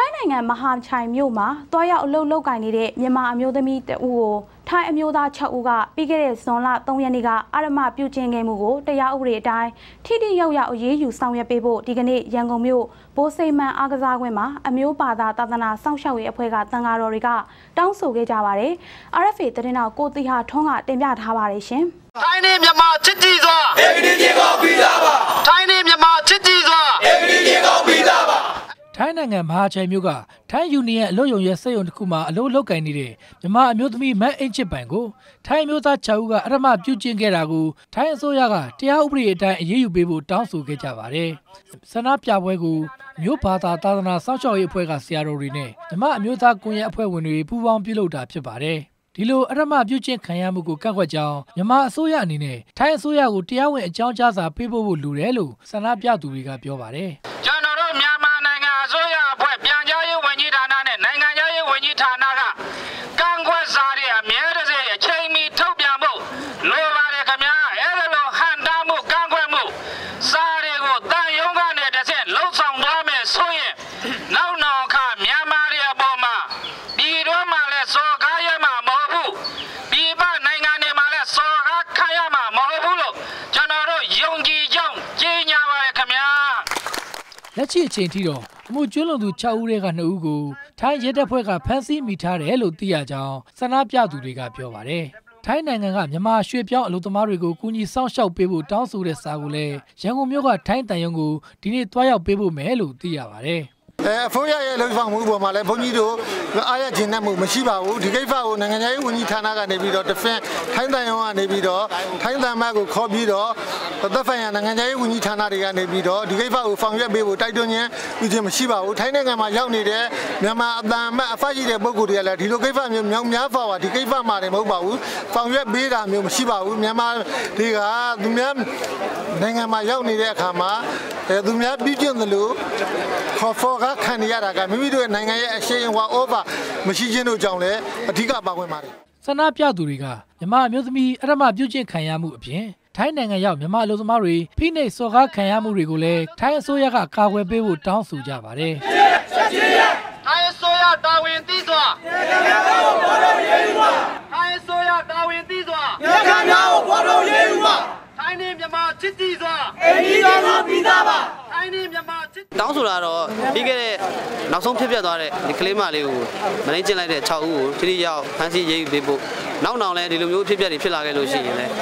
ထိုင်းနိုင်ငံမဟာချိုင်မြို့မှာတွားရောက်အလုပ်လုပ်ကင်နေတဲ့မြန်မာအမျိုးသမီးတဦးကိုထိုင်းအမျိုးသား6ဦးကပြီးခဲ့တဲ့ဇွန်လ3ရက်နေ့ကအာရမပြုကျင့်ခဲ့မှုကိုတရားဥပဒေအတိုင်းထိထိရောက်ရောက်အရေးယူဆောင်ရွက်ပေးဖို့ဒီကနေ့ရန်ကုန်မြို့ဘိုးစိမန်အားကစားကွင်းမှာအမျိုးပါသားသာသနာစောင့်ရှောက်ရေးအဖွဲ့ကတန်ဃာတော်တွေကတောင်းဆိုခဲ့ကြပါတယ်။ RFA သတင်းတော်ကိုတီဟာထွန်းကတင်ပြထားပါတယ်ရှင်။ထိုင်းနေမြန်မာချစ်ကြည်စွာအေဗီဒီကောပြီးသားပါ ထိုင်းနေမြန်မာချစ်ကြည်စွာ အေဗီဒီကောပြီးသားပါ ထိုင်း နိုင်ငံမဟာချိုင်မြို့ကထိုင်းယူနီယံအလို့ယုံရဲ့စက်ရုံတစ်ခုမှာအလို့လုပ်ကင်နေတဲ့မြန်မာအမျိုးသမီးမတ်အင်ချစ်ပိုင်ကိုထိုင်းအမျိုးသား6ဦးကအရမပြုကျင့်ခဲ့တာကိုထိုင်းအစိုးရကတရားဥပဒေအတိုင်းအရေးယူပေးဖို့တောင်းဆိုခဲ့ကြပါတယ်။ဆန္ဒပြပွဲကိုမြို့ဘာသာသာသနာစောင့်ရှောက်ရေးအဖွဲ့ကဆရာတော်တွေနဲ့မြန်မာအမျိုးသားကွန်ရက်အဖွဲ့ဝင်တွေပူးပေါင်းပြုလုပ်တာဖြစ်ပါတယ်။ဒီလိုအရမပြုကျင့်ခံရမှုကိုကန့်ကွက်ကြောင်းမြန်မာအစိုးရအနေနဲ့ထိုင်းအစိုးရကိုတရားဝင်အကြောင်းကြားစာပေးပို့ဖို့လိုတယ်လို့ဆန္ဒပြသူတွေကပြောပါတယ်။ ကျွန်တော်တို့မြန်မာနိုင်ငံအစိုးရအဖွဲ့ပြန်ကြားရေးဝန်ကြီးဌာနနဲ့နိုင်ငံခြားရေးဝန်ကြီး ဌာနကကန့်ကွက်စာတွေအမြဲတစေအချိန်မီထုတ်ပြန်ဖို့လိုပါတယ်ခင်ဗျာအဲ့ဒါလိုဟန်တားမှုကန့်ကွက်မှုစာတွေကိုတန်ယုံကနေတစ်ဆင့်လှုပ်ဆောင်သွားမယ်ဆိုရင်နောက်နောက်အခါမြန်မာတွေအပေါ်မှာဒီတော့မှလည်းစော်ကားရမှာမဟုတ်ဘူးဒီပနိုင်ငံတွေမှာလည်းစော်ကားခံရမှာမဟုတ်ဘူးလို့ကျွန်တော်တို့ယုံကြည်ကြောင်းကြီးညာပါတယ်ခင်ဗျာလက်ရှိအချိန်ထိတော့ အမှုကျွလွန်သူ6ဦးထဲက2ဦးကိုထိုင်းရဲတပ်ဖွဲ့ကဖမ်းဆီးမိထားတယ်လို့သိရကြောင်းဆန္ဒပြသူတွေကပြောပါတယ်။ထိုင်းနိုင်ငံကမြန်မာရွှေပြောင်းအလုပ်သမားတွေကိုကူညီစောင့်ရှောက်ပေးဖို့တောင်းဆိုတဲ့စာကိုလည်းရန်ကုန်မြို့ကထိုင်းတန်ယုံကိုဒီနေ့တွားရောက်ပေးဖို့မယ်လို့သိရပါတယ်။အဲအဖိုးရရဲ့လှုပ်ဆောင်မှုပေါ်မှာလည်းဘုန်းကြီးတို့အားရကျင်တတ်မှုမရှိပါဘူးဒီကိစ္စကိုနိုင်ငံရေးဝန်ကြီးဌာနကနေပြီးတော့ defense ထိုင်းတန်ရုံကနေပြီးတော့ထိုင်းတန်မတ်ကိုခေါ်ပြီးတော့ သက်ဆိုင်ရာနိုင်ငံရေးဝန်ကြီးဌာနတွေကနေပြီးတော့ဒီကိစ္စကိုဆောင်ရွက်ပေးဖို့တိုက်တွန်းခြင်းပြုခြင်းမရှိပါဘူးထိုင်းနိုင်ငံမှာရောက်နေတဲ့မြန်မာအတန်မတ်အဖရှိတဲ့ပုဂ္ဂိုလ်တွေကလည်းဒီလိုကိစ္စမျိုးမြောက်များစွာပါဒီကိစ္စမှာတွေမဟုတ်ပါဘူးဆောင်ရွက်ပေးတာမျိုးမရှိပါဘူးမြန်မာတွေကသူများနိုင်ငံမှာရောက်နေတဲ့အခါမှာအဲသူများပြုကျင့်သလိုခေါ်ဖော်ကခံနေရတာကမိမိတို့ရဲ့နိုင်ငံရဲ့အရှိန်အဝါ over မရှိခြင်းတို့ကြောင့်လည်းအဓိကပါဝင်ပါတယ်ဆန္ဒပြသူတွေကမြန်မာအမျိုးသမီးအရမပြုတ်ကျင့်ခံရမှုအပြင် ထိုင်းနိုင်ငံရောက်မြန်မာအလုပ်သမားတွေဖိနှိပ်စော်ကားခံရမှုတွေကိုလည်းထိုင်းအစိုးရကကာကွယ်ပေးဖို့တောင်းဆိုကြပါတယ်ထိုင်းအစိုးရတာဝန်သိစွာထိုင်းအစိုးရတာဝန်သိစွာရခိုင်များကိုပေါ်တော်ရေးဦးပါထိုင်းနေမြန်မာချစ်ကြည်စွာအေဗီဒီကောပြီးသားပါထိုင်းနေမြန်မာချစ်တောင်းဆိုတာတော့ပြီးခဲ့တဲ့နောက်ဆုံးဖြစ်ပျက်သွားတဲ့ဒီကလေးမလေးကိုမနှိမ့်ကျင်လိုက်တဲ့6ဦးကိုတိတိရောက်ဖမ်းဆီးရေးယူပေးဖို့ နောက်နောက်လည်းဒီလိုမျိုးဖြစ်ပျက်တွေဖြစ်လာခဲ့လို့ရှိရင်လည်း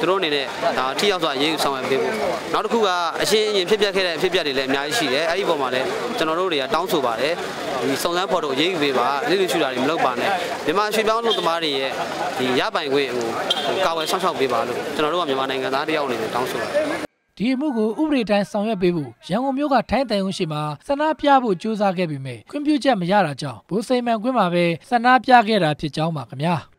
သူတို့အနေနဲ့ဒါထိရောက်စွာရေးယူဆောင်ရွက်ပေးဖို့နောက်တစ်ခုကအရှင်းအရင်ဖြစ်ပျက်ခဲ့တဲ့ဖြစ်ပျက်တွေလည်းအများကြီးရှိတယ်အဲ့ဒီပုံမှာလည်းကျွန်တော်တို့တွေကတောင်းဆိုပါတယ်ဒီစုံစမ်းဖော်ထုတ်ရေးယူပေးပါလိလူရှူတာတွေမလုပ်ပါနဲ့မြန်မာရွှေပြောင်းလူသမားတွေရဲ့ဒီရပိုင်ခွင့်ကိုကာဝယ်ဆောင်ရှောက်ပေးပါလို့ကျွန်တော်တို့ကမြန်မာနိုင်ငံသားတယောက်အနေနဲ့တောင်းဆိုပါတယ်ဒီအမှုကိုဥပဒေတိုင်းဆောင်ရွက်ပေးဖို့ရန်ကုန်မြို့ကထိုင်းတန်ယုံရှိမှာဆန္ဒပြဖို့ကြိုးစားခဲ့ပေမဲ့ခွင့်ပြုချက်မရတာကြောင့်ဘိုးစိန်မန်ကွင်းမှာပဲဆန္ဒပြခဲ့တာဖြစ်ကြောင်းပါခင်ဗျာ။